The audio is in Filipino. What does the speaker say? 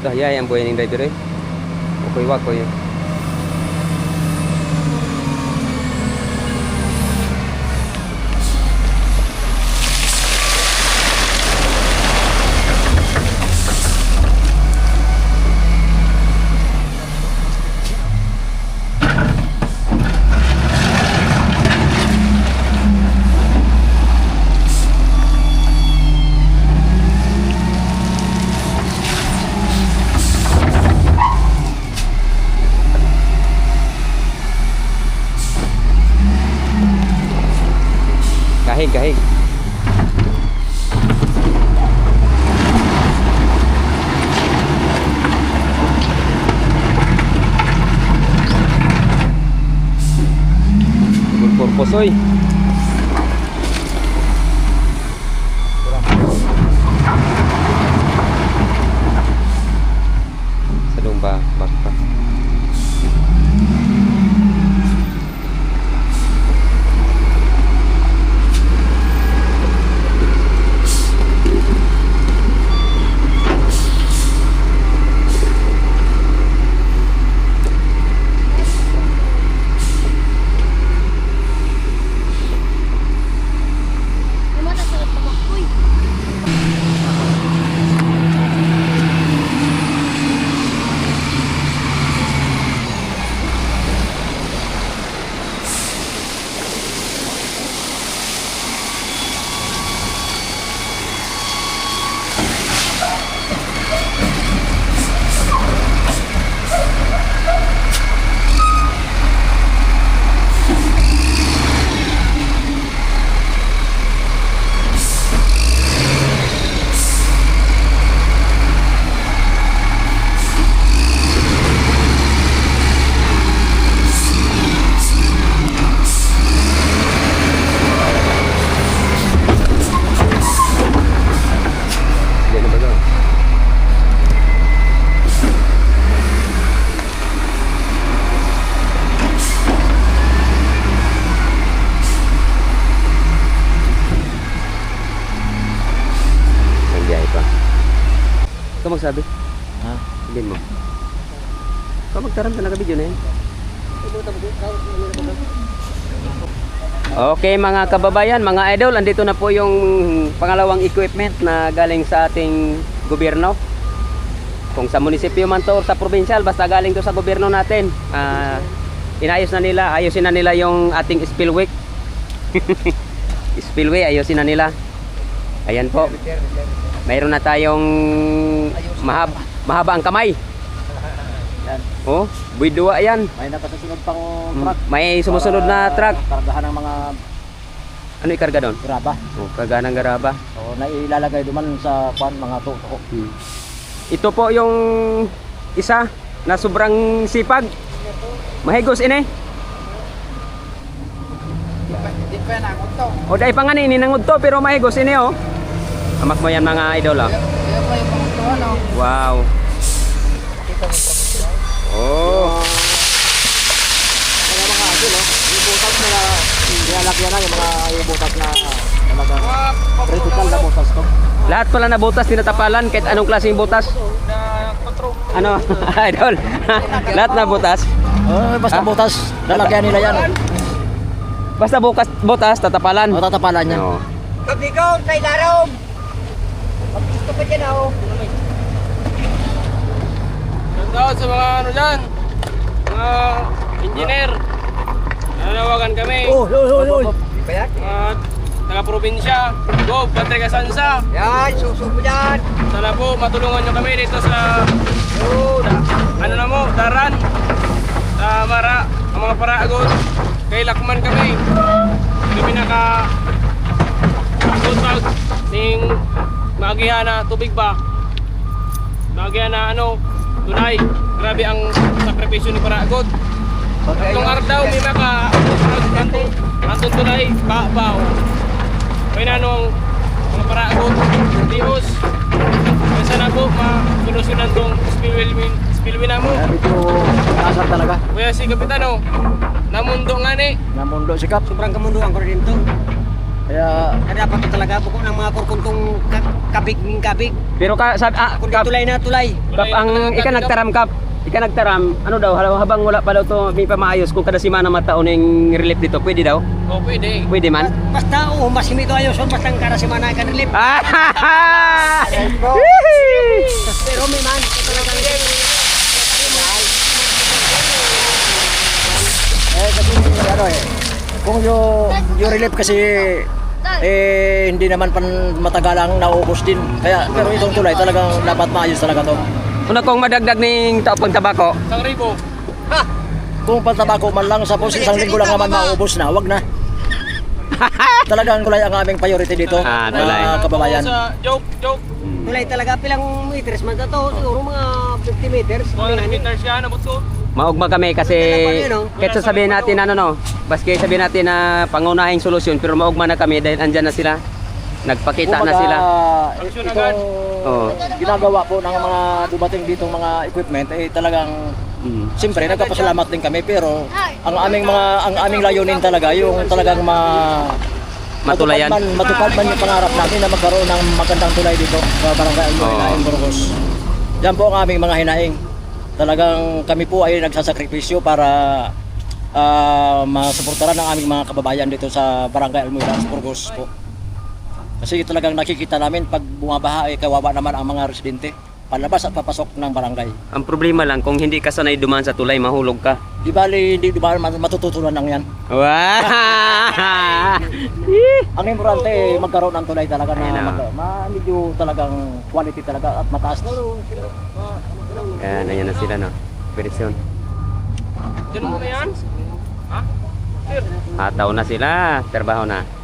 Dah ya yang buhay ng driver eh. Okay, wag ko yun. Kahig, kahig. Good purpose, oy. Sa lumba, bakpa. Yung mata sa tumakboy. Hindi na ba daw? Ang biyahe pa. Magsabi? Ha? Sabihin mo. Ikaw magtaram ka naka-video na yan. Okay mga kababayan, mga idol, andito na po yung pangalawang equipment na galing sa ating gobyerno. Kung sa munisipyo man to or sa provincial, basta galing to sa gobyerno natin. Ah, inayos na nila, ayusin na nila yung ating spillway. spillway, ayusin na nila. Ayan po. Mayroon na tayong mahab mahaba ang kamay. Yan. Oh, bidua yan. May napasasunod pang Mm, truck. May sumusunod na truck. Kargahan ng mga Ano ikarga doon? graba. Oh, karga ng garaba. So, nailalagay duman sa kwan mga tuto. Hmm. Ito po yung isa na sobrang sipag. Mahigos ini. O dai pa nga ni ninangod to pero mahigos ini oh. Amak mo yan mga idol ah. Ano. Wow. Oh. Mga mga ano no. Yung butas na nilalagyan na yung mga yung butas na talaga critical na butas to. Lahat pala na butas tinatapalan kahit anong klaseng butas. Ano? idol. Lahat na butas. Oh, basta Ah? butas, lalagyan nila yan. Basta bukas butas tatapalan. O tatapalan yan. Oo. Pag-ikaw, tayo darong! Pag-gusto pa dyan ako. Shoutout sa mga ano dyan, mga engineer. Nananawagan kami, Oh, oy, oy, oy. Bayan? mga taga-probinsya. Go, Patrick Asansa. Yan, suso mo dyan. Sana po matulungan nyo kami dito sa, Yun. ano na mo, Daran. Sa Mara, ang mga paragon. Kay Lakman kami. Kami naka out ning maagihan na tubig ba. Maagihan na ano, tunay. Grabe ang sakripisyo ni Paragon. Itong araw daw, may maka antong, antong tunay, babaw. Kaya na nung mga paragot, tios. Kaya sana po, masolusyonan tong spillway, spillway na mo. Asar talaga. Kuya si Kapitano, namundo nga ni. Namundo sikap. Sobrang kamunduan ko rin to. Kaya Kaya dapat talaga buko ng mga kurkuntong ka- kabig ng kabig. Pero ka, sabi, ah, Kundi kap, tulay na tulay. kap, ang ika nagtaram kap, ika nagtaram, ano daw, habang wala pa daw to, may pamaayos, kung kada simana mataon yung relief dito, pwede daw? O, pwede. Pwede man? Basta oo, mas himito ayos son basta ang kara si manay kan lip. Ah! Pero may man, ito lang ang eh kasi ano eh kung yung yung relief kasi eh hindi naman pan matagalang naubos din. Kaya pero itong tulay talagang dapat maayos talaga to. Una kong madagdag ng taopang tabako, Isang ribo. Kung pantabako man lang suppose isang linggo lang naman maubos na, wag na. Talagang tulay ang aming priority dito. Ah, tulay. mga kababayan. Sa joke, joke. tulay talaga pilang meters man to siguro mga 50 meters. 200 meters siya, nabot ko. maugma kami kasi kahit sabihin natin ano no, baski sabihin natin na pangunahing solusyon pero maugma na kami dahil andyan na sila. Nagpakita na sila. Aksyon Itong agad. Oo. ginagawa po ng mga dumating dito mga equipment eh talagang Mm. Siyempre, nagpapasalamat din kami pero ang aming mga ang aming layunin talaga yung talagang ma Matulayan. matupad man, matupad man yung pangarap namin na magkaroon ng magandang tulay dito sa Barangay Oo. in Burgos. Yan po ang aming mga hinaing. Talagang kami po ay nagsasakripisyo para ah, masuportaran ng aming mga kababayan dito sa Barangay Almoy Burgos po. Kasi talagang nakikita namin pag bumabaha ay kawawa naman ang mga residente palabas at papasok ng barangay. Ang problema lang kung hindi ka sanay dumaan sa tulay, mahulog ka. Di bali, hindi di ba matututunan lang yan. Wow! Ang importante, eh, magkaroon ng tulay talaga na mag, ma, medyo talagang quality talaga at mataas na. Ayan, ayan na sila no. Operasyon. Diyan mo na yan? Hataw na sila. Trabaho na.